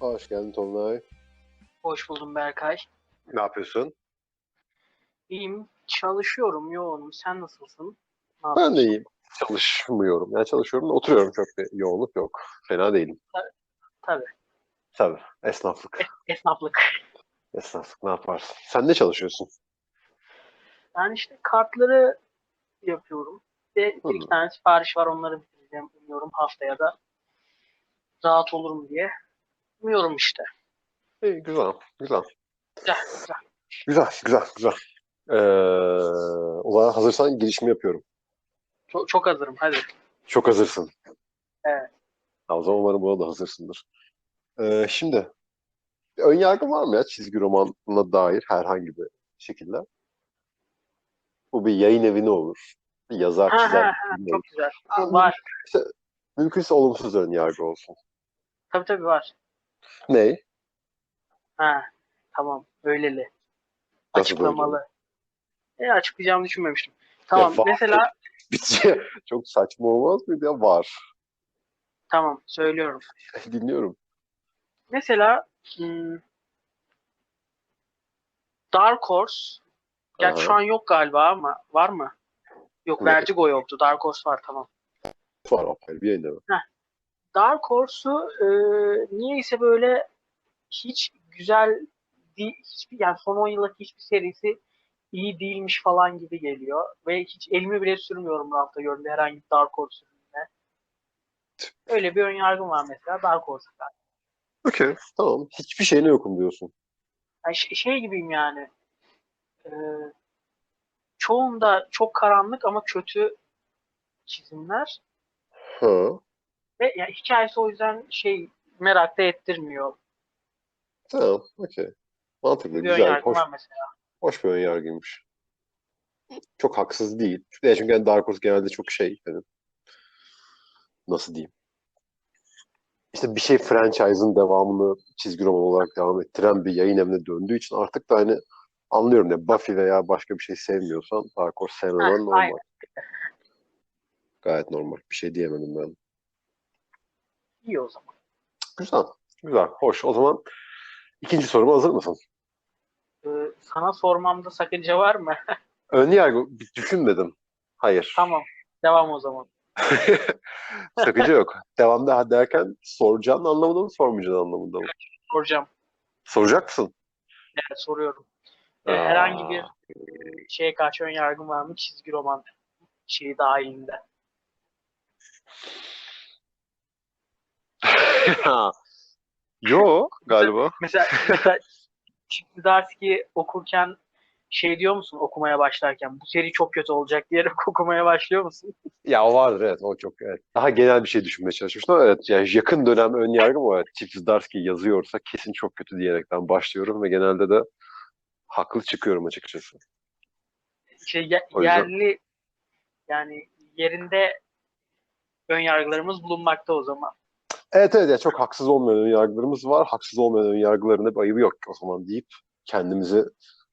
Hoş geldin Tolunay. Hoş buldum Berkay. Ne yapıyorsun? İyiyim. Çalışıyorum, yoğunum. Sen nasılsın? Ne Ben de iyiyim. Çalışmıyorum. Yani çalışıyorum da oturuyorum. Çok bir yoğunluk yok. Fena değilim. Tabii. Tabii. Esnaflık. Esnaflık. Esnaflık ne yaparsın? Sen ne çalışıyorsun? Ben işte kartları yapıyorum. Ve bir iki tane sipariş var. Onları bitireceğim. Umuyorum haftaya da rahat olurum diye. Umuyorum işte. İyi, güzel. Güzel. Güzel, güzel. Güzel, güzel, güzel. Ee, o zaman hazırsan girişimi yapıyorum. Çok, çok hazırım. Hadi. Çok hazırsın. Evet. Ha, O zaman umarım buna da hazırsındır. Ee, şimdi ön yargı var mı ya çizgi romanına dair herhangi bir şekilde? Bu bir yayın evi ne olur? Bir yazar Ha, çizer ha, film Çok güzel. Ama Var. Mümkünse olumsuz ön yargı olsun. Tabii tabii var. Ne? Ha, tamam. Öyleli. Nasıl Açıklamalı. E, açıklayacağımı düşünmemiştim. Tamam. var. Mesela Bitçi çok saçma olmaz mıydı ya? Var. tamam söylüyorum. Dinliyorum. Mesela hmm, Dark Horse Gerçi Aha. şu an yok galiba ama var mı? Yok? Vertigo yoktu. Dark Horse var tamam. Var apayrı bir yayın evi. Dark Horse'u e, niyeyse böyle hiç güzel değil, hiçbir, yani son 10 yıllık hiçbir serisi iyi değilmiş falan gibi geliyor. Ve hiç elimi bile sürmüyorum rafta gördüğümde herhangi bir Dark Horse ürününe. Öyle bir ön yargım var mesela Dark Horse'da. Okey. Tamam. Hiçbir şeyine yokum diyorsun. Yani şey, şey gibiyim yani. E, çoğunda çok karanlık ama kötü çizimler. Ha. Ve yani hikayesi o yüzden şey merak da ettirmiyor. Tamam. Okey. Mantıklı. Bir Güzel. Hoş, mesela. hoş bir ön yargıymış. Çok haksız değil. Çünkü, çünkü yani Dark Horse genelde çok şey hani nasıl diyeyim? İşte bir şey franchise'ın devamını çizgi roman olarak devam ettiren bir yayın evine döndüğü için artık da hani anlıyorum ya Buffy veya başka bir şey sevmiyorsan Dark Horse sevmemen normal. aynen. Gayet normal. Bir şey diyemedim ben. İyi o zaman. Güzel. Güzel. Hoş. O zaman ikinci soruma hazır mısın? Ee, sana sormamda sakınca var mı? Ön yargı düşünmedim. Hayır. tamam. Devam o zaman. Sakınca yok. Devamda derken soracağın anlamında mı sormayacağın anlamında mı? Soracağım. Soracak mısın? Evet, soruyorum. Ee, herhangi bir şeye karşı ön yargın var mı? Çizgi roman şeyi dahilinde. Yo galiba. Mesela, mesela Zdarsky okurken şey diyor musun okumaya başlarken? Bu seri çok kötü olacak diyerek okumaya başlıyor musun? Ya o vardır evet o çok evet. Daha genel bir şey düşünmeye çalışmıştım evet yani yakın dönem ön yargım o evet. Chip Zdarsky yazıyorsa kesin çok kötü diyerekten başlıyorum ve genelde de haklı çıkıyorum açıkçası. Şey, ye- yüzden- yerli yani yerinde ön yargılarımız bulunmakta o zaman. Evet evet ya çok haksız olmayan yargılarımız var. Haksız olmayan ön yargıların da bir ayıbı yok o zaman deyip kendimizi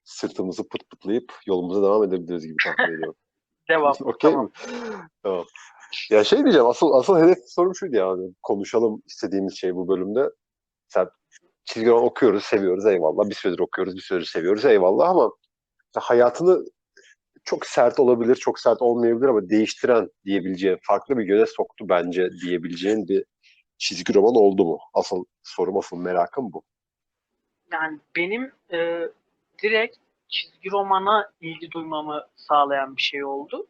sırtımızı pıt pıtlayıp yolumuza devam edebiliriz gibi tahmin ediyorum. Devam. Okey tamam. mi? Tamam. Ya şey diyeceğim asıl asıl hedef sorum şuydu yani konuşalım istediğimiz şey bu bölümde. Sen çizgi roman okuyoruz, seviyoruz eyvallah. Bir süredir okuyoruz, bir süredir seviyoruz eyvallah ama hayatını çok sert olabilir, çok sert olmayabilir ama değiştiren diyebileceğin, farklı bir yöne soktu bence diyebileceğin bir çizgi roman oldu mu? Asıl sorum, asıl merakım bu. Yani benim e, direkt çizgi romana ilgi duymamı sağlayan bir şey oldu.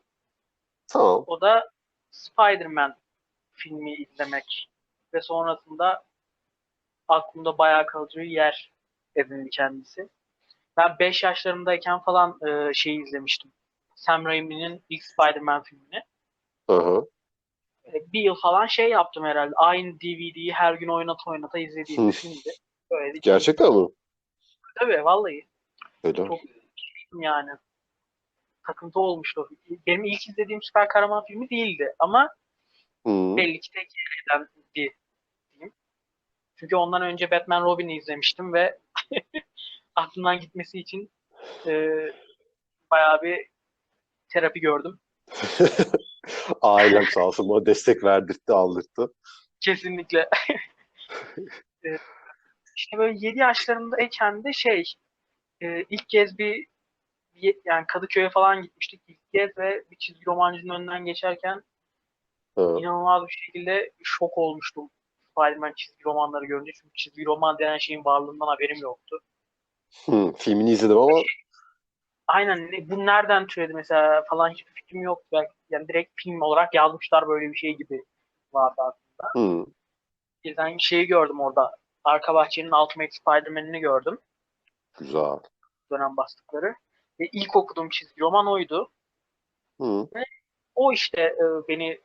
Tamam. O da Spider-Man filmi izlemek ve sonrasında aklımda bayağı kalıcı bir yer edindi kendisi. Ben 5 yaşlarımdayken falan e, şeyi izlemiştim. Sam Raimi'nin ilk Spider-Man filmini. Hı hı. E, bir yıl falan şey yaptım herhalde. Aynı DVD'yi her gün oynata oynata izlediğim filmdi. Böyle Gerçekten mi? Tabii vallahi. Öyle. Çok yani. Takıntı olmuştu. Benim ilk izlediğim süper kahraman filmi değildi ama Hı. belli ki tek yerden bir diyeyim. Çünkü ondan önce Batman Robin'i izlemiştim ve aklımdan gitmesi için e, bayağı bir terapi gördüm. Ailem sağ olsun bana destek verdirtti, aldırttı. Kesinlikle. E, işte böyle 7 yaşlarındayken de şey e, ilk kez bir, yani Kadıköy'e falan gitmiştik ilk kez ve bir çizgi romancının önünden geçerken Ha. inanılmaz bir şekilde şok olmuştum Spider-Man çizgi romanları görünce. Çünkü çizgi roman denen şeyin varlığından haberim yoktu. Hı, filmini izledim ama Aynen ne- bu nereden türedi mesela falan hiçbir fikrim yok. Belki, yani direkt film olarak yazmışlar böyle bir şey gibi vardı aklımda. hı, Birden şeyi gördüm orada. Arka bahçenin Ultimate Spider-Man'ini gördüm. güzel. Dönem bastıkları. Ve ilk okuduğum çizgi roman oydu. Hı. O işte e, beni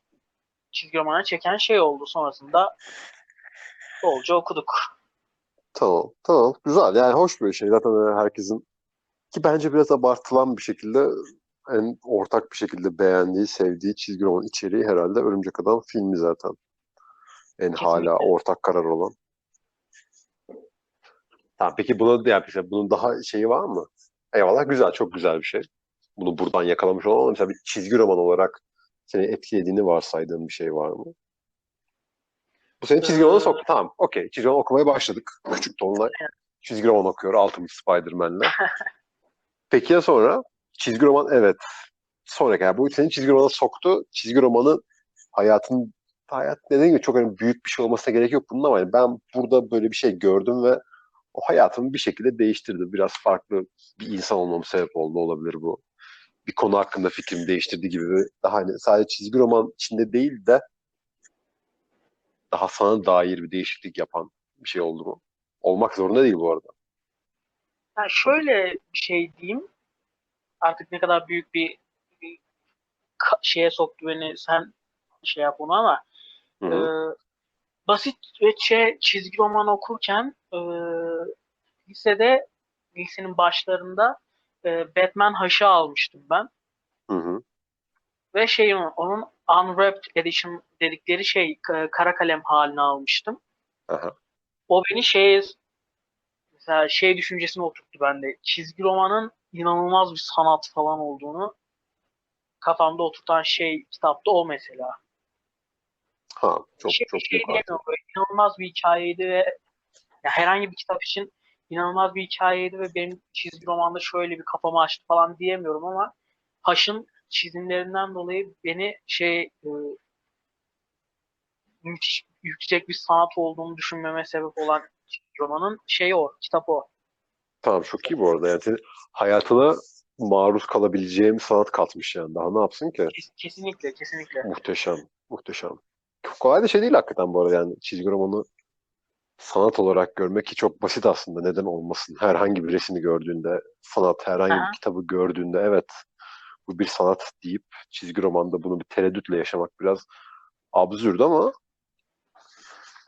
çizgi romana çeken şey oldu. Sonrasında bolca okuduk. Tamam, tamam. Güzel. Yani hoş bir şey. Zaten herkesin ki bence biraz abartılan bir şekilde en ortak bir şekilde beğendiği, sevdiği çizgi roman içeriği herhalde Örümcek Adam filmi zaten. En hala ortak karar olan. Tamam, peki buna yani mesela bunun daha şeyi var mı? Eyvallah güzel, çok güzel bir şey. Bunu buradan yakalamış olan ama mesela bir çizgi roman olarak seni etkilediğini varsaydığın bir şey var mı? Bu seni çizgi romana Ee, soktu. Tamam, okey. Çizgi roman okumaya başladık. Küçük Tom'la çizgi roman okuyor Ultimate Spider-Man'le. Peki ya sonra? Çizgi roman evet. Sonraki yani bu seni çizgi romana soktu. Çizgi romanı hayatın hayat dediğim gibi çok hani büyük bir şey olmasına gerek yok bunun ama yani ben burada böyle bir şey gördüm ve o hayatımı bir şekilde değiştirdi. Biraz farklı bir insan olmama sebep oldu olabilir bu. Bir konu hakkında fikrimi değiştirdi gibi daha hani sadece çizgi roman içinde değil de daha sana dair bir değişiklik yapan bir şey oldu mu? Olmak zorunda değil bu arada. Yani şöyle bir şey diyeyim. Artık ne kadar büyük bir, bir şeye soktu beni. Sen şey yap onu ama Hı e, basit ve şey, çizgi roman okurken e, lisede lisenin başlarında e, Batman haşı almıştım ben. Hı hı. Ve şey onun Unwrapped Edition dedikleri şey ka- kara kalem haline almıştım. Aha. O beni şey mesela şey düşüncesine oturttu bende. Çizgi romanın inanılmaz bir sanat falan olduğunu kafamda oturtan şey kitapta o mesela. Ha, çok şey, çok şey. Böyle inanılmaz bir hikayeydi ve ya herhangi bir kitap için inanılmaz bir hikayeydi ve benim çizgi romanda şöyle bir kafamı açtı falan diyemiyorum ama Haş'ın çizimlerinden dolayı beni şey e, müthiş yüksek bir sanat olduğunu düşünmeme sebep olan romanın şeyi o, kitap o. Tamam çok iyi bu arada. Yani hayatına maruz kalabileceğim sanat katmış yani. Daha ne yapsın ki? Kes- Kesinlikle, kesinlikle. Muhteşem. Muhteşem. Çok kolay da şey değil hakikaten bu arada yani. Çizgi romanı sanat olarak görmek ki çok basit aslında. Neden olmasın? Herhangi bir resmi gördüğünde, sanat, herhangi Aha. bir kitabı gördüğünde evet bu bir sanat deyip çizgi romanda bunu bir tereddütle yaşamak biraz absürt ama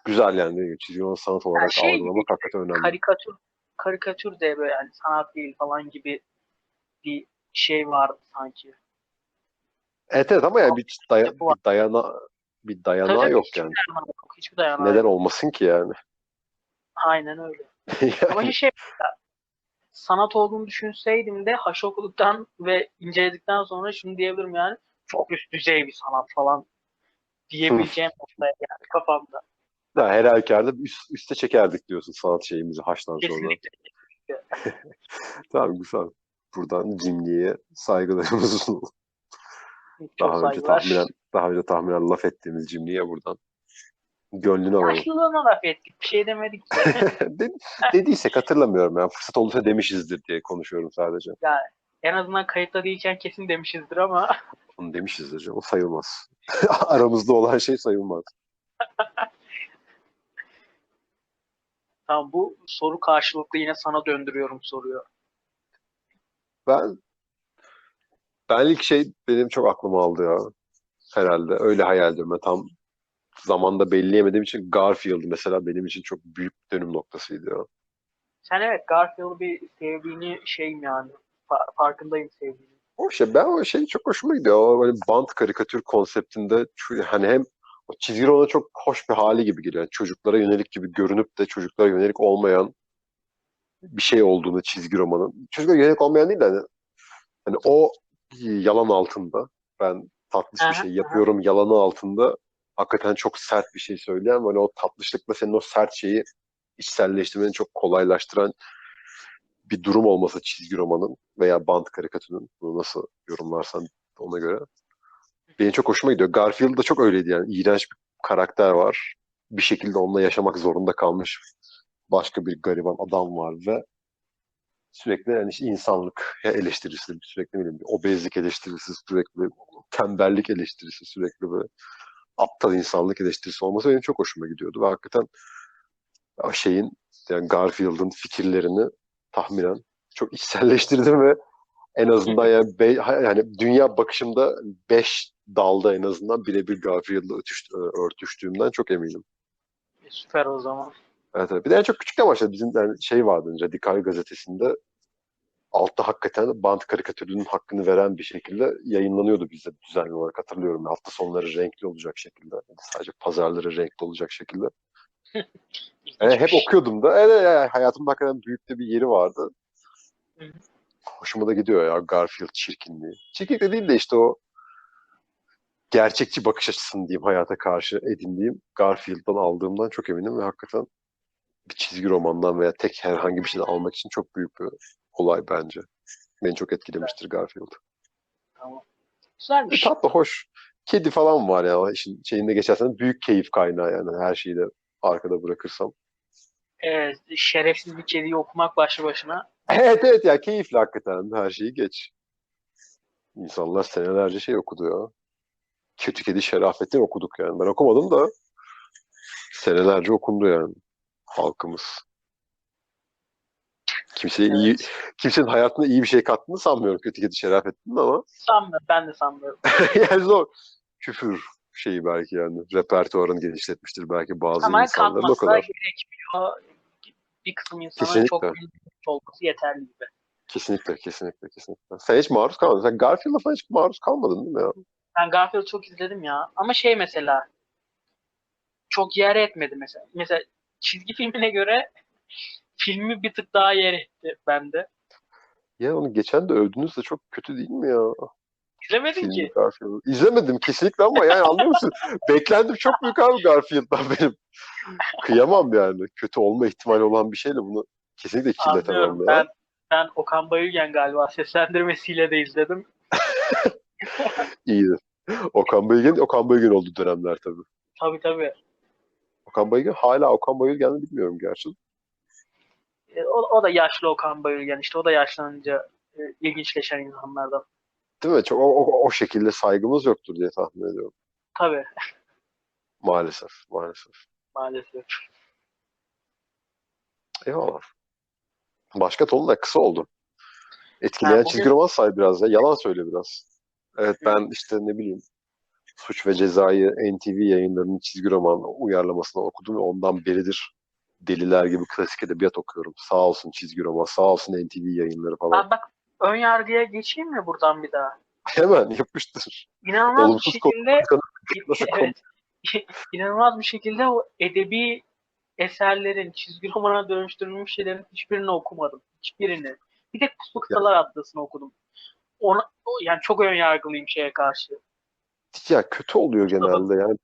güzel yani. Çizgi romanı sanat olarak şey algılamak hakikaten önemli. Karikatür, karikatür de böyle yani sanat değil falan gibi bir şey vardı sanki. Evet evet ama yani bir, daya- bir dayana bir dayanağı tabii yok hiçbir yani. dayanağı yok. Hiçbir dayanağı Neden yok. olmasın ki yani? Aynen öyle. Ama Yani, şey sanat olduğunu düşünseydim de haş okuduktan ve inceledikten sonra şunu diyebilirim yani çok üst düzey bir sanat falan diyebileceğim noktaya geldi kafamda. Da her halükarda üst, üste çekerdik diyorsun sanat şeyimizi haştan sonra. Kesinlikle. Tamam güzel. Buradan cimriye saygılarımızı sunalım. Daha önce tahminen daha önce tahminen laf ettiğimiz cimriye buradan gönlünü alalım. Yaşlılığına laf ettik. Bir şey demedik. Dedi- Dediysek hatırlamıyorum yani. Fırsat olursa demişizdir diye konuşuyorum sadece. en azından kayıtta değilken kesin demişizdir ama Onu demişizdir canım. O sayılmaz. Aramızda olan şey sayılmaz. Tamam bu soru karşılıklı yine sana döndürüyorum soruyu. Ben ben ilk şey benim çok aklıma aldı ya. Herhalde. Öyle hayal ediyorum. Ben tam zamanda belleyemediğim için Garfield mesela benim için çok büyük dönüm noktasıydı ya. Sen evet Garfield'ı bir sevdiğini şeyim yani. Fa- farkındayım sevdiğini. O şey ben o şey çok hoşuma gidiyor. O böyle bant karikatür konseptinde şu- hani hem o çizgi romana çok hoş bir hali gibi geliyor. Yani çocuklara yönelik gibi görünüp de çocuklara yönelik olmayan bir şey olduğunu çizgi romanın. Çocuklara yönelik olmayan değil de hani, hani o yalan altında ben tatlış bir şey yapıyorum yalanı altında hakikaten çok sert bir şey söyleyen hani o tatlışlıkla senin o sert şeyi içselleştirmeni çok kolaylaştıran bir durum olması çizgi romanın veya bant karikatürünün. Bunu nasıl yorumlarsan ona göre. Benim çok hoşuma gidiyor. Garfield da çok öyleydi yani. İğrenç bir karakter var. Bir şekilde onunla yaşamak zorunda kalmış başka bir gariban adam var ve sürekli yani işte insanlık eleştirisi, sürekli bileyim, obezlik eleştirisi, sürekli tembellik eleştirisi, sürekli böyle aptal insanlık eleştirisi olması benim çok hoşuma gidiyordu ve hakikaten şeyin yani Garfield'ın fikirlerini tahminen çok içselleştirdim ve en azından yani, be, yani dünya bakışımda 5 dalda en azından birebir Garfield'la ötüş, örtüştüğümden çok eminim. E, Süper o zaman. Evet, evet. Bir de en çok küçükten başladı. Bizim yani şey vardı Radikal gazetesinde altta hakikaten bant karikatürünün hakkını veren bir şekilde yayınlanıyordu bizde düzenli olarak hatırlıyorum. Hafta sonları renkli olacak şekilde. Sadece pazarları renkli olacak şekilde. Yani hep okuyordum da. Evet, yani hayatımda hakikaten büyük de bir yeri vardı. Hoşuma da gidiyor ya Garfield çirkinliği. Çirkinlik de değil de işte o gerçekçi bakış açısını diyeyim hayata karşı edindiğim Garfield'dan aldığımdan çok eminim ve hakikaten bir çizgi romandan veya tek herhangi bir şeyden almak için çok büyük bir olay bence. Beni çok etkilemiştir Garfield. Tamam. E, Güzelmiş. tatlı, hoş. Kedi falan var ya. İşin şeyinde geçersen büyük keyif kaynağı yani. Her şeyi de arkada bırakırsam. Evet, şerefsiz bir kediyi okumak başlı başına. Evet evet ya keyifli hakikaten. Her şeyi geç. İnsanlar senelerce şey okudu ya. Kötü Kedi Şerafettin okuduk yani. Ben okumadım da senelerce okundu yani halkımız. Kimseye Evet. iyi, kimsenin hayatına iyi bir şey kattığını sanmıyorum Kötü Kedi Şerafettin'in ama Sanmıyorum, ben de sanmıyorum. yani zor. Küfür şeyi belki yani. Repertuarını genişletmiştir belki bazı Ama insanların o kadar. gerekmiyor. Bir kısım insanın Kesinlikle. çok olması yeterli gibi. Kesinlikle, kesinlikle, kesinlikle. Sen hiç maruz kalmadın. Sen Garfield'a falan hiç maruz kalmadın değil mi ya? Ben Garfield'ı çok izledim ya. Ama şey mesela çok yer etmedi mesela. Mesela çizgi filmine göre filmi bir tık daha yer etti bende. Ya onu geçen de övdünüz de çok kötü değil mi ya? İzlemedin ki. Garfield. İzlemedim kesinlikle ama yani anlıyor musun? Beklentim çok büyük abi Garfield'dan benim. Kıyamam yani. Kötü olma ihtimali olan bir şeyle bunu kesinlikle kirletemem Anlıyorum. Ben ben Okan Bayülgen galiba seslendirmesiyle de izledim. İyiydi. Okan Bayülgen, Okan Bayülgen olduğu dönemler tabii. Tabii tabii. Okan Bayülgen hala Okan Bayülgen mi bilmiyorum gerçi. E, O, o da yaşlı Okan Bayülgen işte. O da yaşlanınca e, ilginçleşen insanlardan. Değil mi? Çok o, o, o şekilde saygımız yoktur diye tahmin ediyorum. Tabii Maalesef, maalesef. maalesef. Eyvallah. Başka Tolun da kısa oldu. Etkileyen bugün- çizgi roman say biraz ya. Yalan söyle biraz. Evet ben işte ne bileyim Suç ve Ceza'yı NTV yayınlarının çizgi roman uyarlamasını okudum ve ondan beridir deliler gibi klasik edebiyat okuyorum. Sağ olsun çizgi roman, sağ olsun NTV yayınları falan. Ben bak ön yargıya geçeyim mi buradan bir daha? Hemen yapıştır. İnanılmaz bir Olumsuz şekilde Nasıl evet, inanılmaz bir şekilde o edebi eserlerin çizgi romana dönüştürülmüş şeylerin hiçbirini okumadım. Hiçbirini. Bir tek Puslu Kıtalar Atlası'nı okudum. Ona, yani çok ön yargılıyım şeye karşı. Ya kötü oluyor genelde yani.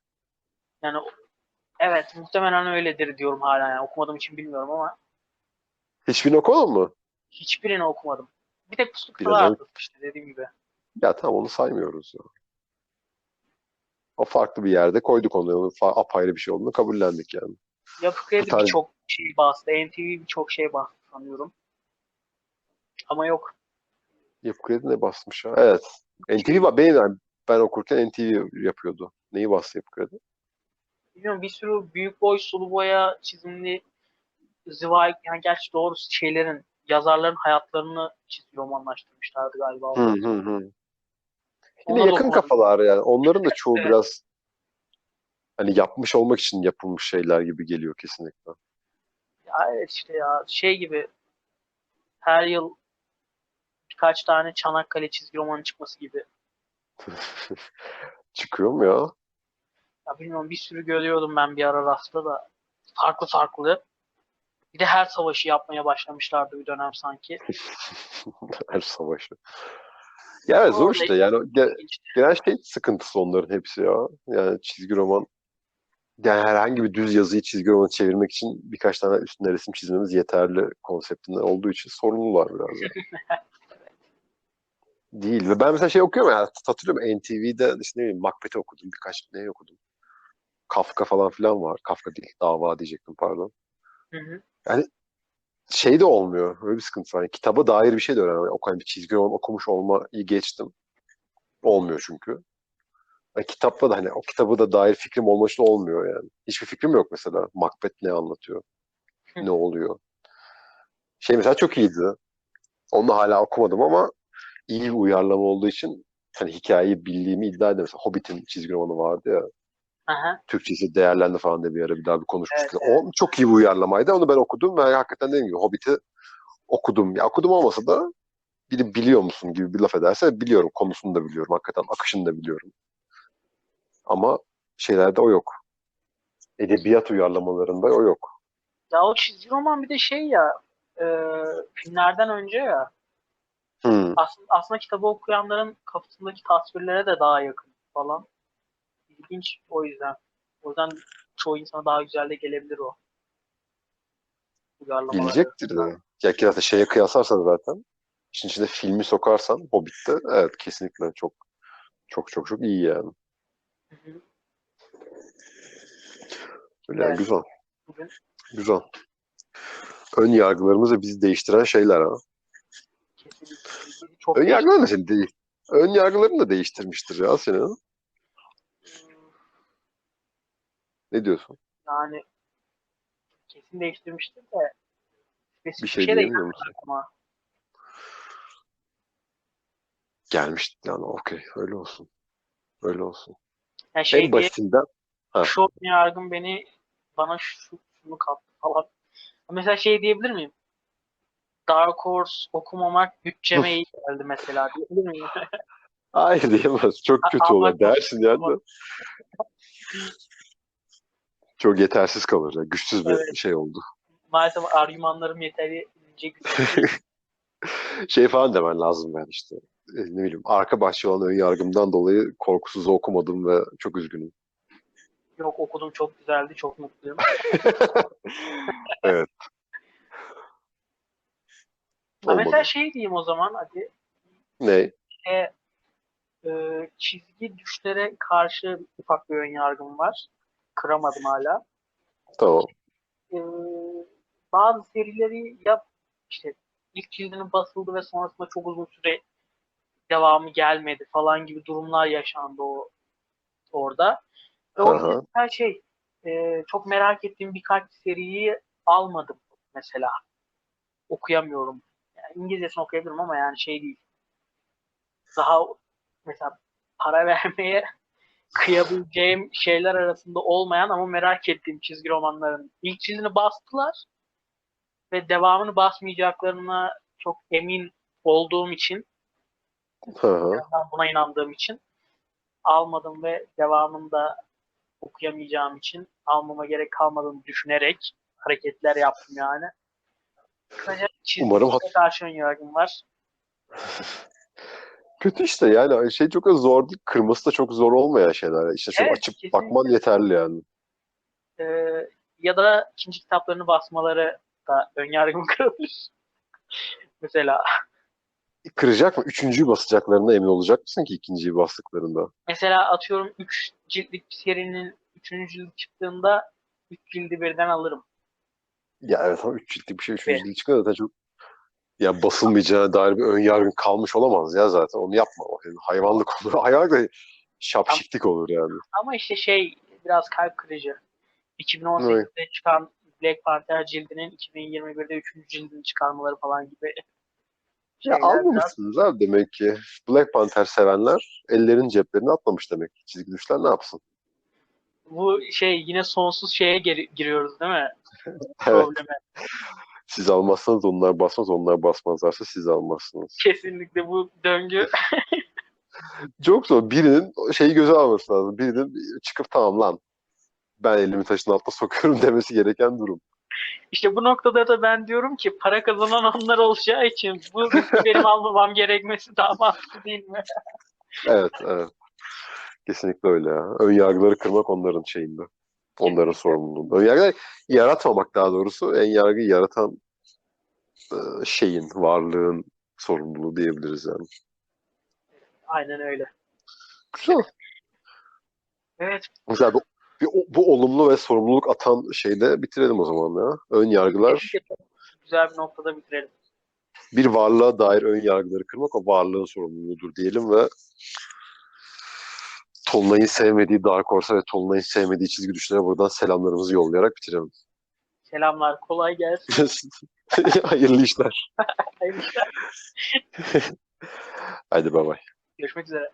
Yani evet muhtemelen öyledir diyorum hala yani okumadığım için bilmiyorum ama Hiçbirini okumadın mı? hiçbirini okumadım. Bir tek Puslu Biraz Kıtalar Atlası işte dediğim gibi. Ya tamam onu saymıyoruz ya. O farklı bir yerde koyduk onu. Onun fa- apayrı bir şey olduğunu kabullendik yani. Yapı Kredi Bu tarz- birçok şey bastı. NTV birçok şey bastı sanıyorum. Ama yok. Yapı Kredi ne basmış ya? Evet. NTV var. Benim, yani ben okurken NTV yapıyordu. Neyi bastı Yapı Kredi? Bilmiyorum bir sürü büyük boy sulu boya çizimli zıvay yani gerçi doğru şeylerin yazarların hayatlarını çizgi romanlaştırmışlardı galiba. Hı hı hı. Da yakın okumadım. kafalar yani. Onların da çoğu Evet. biraz hani yapmış olmak için yapılmış şeyler gibi geliyor kesinlikle. Ya evet işte ya şey gibi her yıl birkaç tane Çanakkale çizgi romanı çıkması gibi. Çıkıyor mu ya? Ya bilmiyorum bir sürü görüyordum ben bir ara rafta da farklı farklı. Bir de her savaşı yapmaya başlamışlardı bir dönem sanki. Her savaşı. Ya evet, zor işte yani. ge- genel şey sıkıntısı onların hepsi ya. Yani çizgi roman yani herhangi bir düz yazıyı çizgi romana çevirmek için birkaç tane üstüne resim çizmemiz yeterli konseptinde olduğu için sorunlular biraz. da. Değil. Ve ben mesela şey okuyorum ya hatırlıyorum NTV'de işte ne bileyim Macbeth'i okudum birkaç ne okudum. Kafka falan filan var. Kafka değil. Dava diyecektim pardon. Hı hı. Şey de olmuyor. Öyle bir sıkıntı var. Yani kitaba dair bir şey de öğrenmiyorum. O kadar bir çizgi roman okumuş olmayı geçtim. Olmuyor çünkü. Yani kitapta da hani o kitabı da dair fikrim olma için olmuyor yani. Hiçbir fikrim yok mesela. Macbeth ne anlatıyor? Ne oluyor? Şey mesela çok iyiydi. Onu hala okumadım ama iyi bir uyarlama olduğu için hani hikayeyi bildiğimi iddia ederim. Mesela Hobbit'in çizgi romanı vardı ya. Aha. Türkçesi değerlendi falan diye bir ara bir daha bir konuşmuştuk. Evet, O çok iyi bir uyarlamaydı. Onu ben okudum ve hakikaten dediğim gibi Hobbit'i okudum. Ya okudum olmasa da biri biliyor musun gibi bir laf ederse biliyorum. Konusunu da biliyorum. Hakikaten akışını da biliyorum. Ama şeylerde o yok. Edebiyat uyarlamalarında o yok. Ya o çizgi roman bir de şey ya e, filmlerden önce ya Hmm. aslında, aslında kitabı okuyanların kafasındaki tasvirlere de daha yakın falan. İlginç o yüzden. O yüzden çoğu insana daha güzel de gelebilir o. Gelecektir de. Ya ki zaten şeye kıyaslarsan zaten işin içine filmi sokarsan Hobbit'te evet kesinlikle çok çok çok çok iyi yani. Hı hı. Öyle yani Evet. güzel. Bugün Güzel. Ön yargılarımızı bizi değiştiren şeyler ha. kesinlikle çok Ön yargıların da seni değil. Ön yargılarını da değiştirmiştir ya senin. Ne diyorsun? Yani kesin değiştirmiştir de spesifik Bir şey şey de musun? ama Gelmiş yani okey öyle olsun. Öyle olsun. yani şey en basitinden ha. şu yargım beni bana şu şunu kattı falan. Mesela şey diyebilir miyim? Dark Horse okumamak bütçeme iyi geldi mesela diyebilir miyim? Hayır diyemez. Çok kötü olur dersin yani. Çok yetersiz kalır. ya. Güçsüz bir Evet. şey oldu. Maalesef argümanlarım yeterince güçlü değil. Şey falan demen lazım ben işte. E, Ne bileyim arka bahçe olan ön yargımdan dolayı korkusuz okumadım ve çok üzgünüm. Yok okudum çok güzeldi, çok mutluyum. evet. Ha, mesela şey diyeyim o zaman hadi Ne? e, e, çizgi düşlere karşı ufak bir ön yargım var. Kıramadım hala. Tamam. e, bazı serileri ya işte ilk cildinin basıldı ve sonrasında çok uzun süre devamı gelmedi falan gibi durumlar yaşandı o orada. Ve o her şey e, çok merak ettiğim birkaç seriyi almadım mesela. Okuyamıyorum. Yani İngilizcesini okuyabilirim ama yani şey değil. Daha mesela para vermeye kıyabileceğim şeyler arasında olmayan ama merak ettiğim çizgi romanların ilk cildini bastılar ve devamını basmayacaklarına çok emin olduğum için buna inandığım için almadım ve devamını da okuyamayacağım için almama gerek kalmadığını düşünerek hareketler yaptım yani. Kısaca çizgi Umarım karşı ön yargım var. Kötü işte yani şey çok da zor değil. Kırması da çok zor olmayan şeyler. İşte çok Evet, açıp kesinlikle. bakman yeterli yani. Ee, ya da ikinci kitaplarını basmaları da ön yargımı kırılır. Mesela Kıracak mı? Üçüncüyü basacaklarına emin olacak mısın ki ikinciyi bastıklarında? Mesela atıyorum 3 ciltlik bir serinin 3. cildi çıktığında 3 cildi birden alırım. Ya evet ama üç ciltlik bir şey üçüncü Evet. cilt çıkıyor zaten çok ya basılmayacağına dair bir ön yargın kalmış olamaz ya zaten. Onu yapma. O yani hayvanlık olur. Hayvanlık da şapşiklik olur yani. Ama işte şey biraz kalp kırıcı. 2018'de çıkan Black Panther cildinin 2021'de 3. cildini çıkarmaları falan gibi Ya şeyler biraz. almamışsınız abi demek ki. Black Panther sevenler ellerin ceplerine atmamış demek ki. Çizgi düşler ne yapsın? Bu şey yine sonsuz şeye geri- giriyoruz değil mi? Evet. Probleme. Siz almazsanız onlar basmaz. Onlar basmazlarsa siz almazsınız. Kesinlikle bu döngü Çok zor. Birinin şeyi göze alması lazım. Birinin çıkıp tamam lan ben elimi taşın altına sokuyorum demesi gereken durum. İşte bu noktada da ben diyorum ki para kazanan onlar olacağı için bu benim almamam gerekmesi daha mantıklı değil mi? Evet, evet. Kesinlikle öyle ya. Ön yargıları kırmak onların şeyinde. Onların sorumluluğu. Ön yargı yaratmamak daha doğrusu. En yargı yaratan e, şeyin, varlığın sorumluluğu diyebiliriz yani. Aynen öyle. Güzel. Evet. Güzel. Bu, bir- bu olumlu ve sorumluluk atan şeyde bitirelim o zaman ya. Ön yargılar, Güzel bir noktada bitirelim. bir varlığa dair ön yargıları kırmak o varlığın sorumluluğudur diyelim ve Tolunay'ın sevmediği Dark Horse'a ve Tolunay'ın sevmediği çizgi düşlere buradan selamlarımızı yollayarak bitirelim. Selamlar. Kolay gelsin. Hayırlı işler. Hayırlı işler. Hadi bay bay. Görüşmek üzere.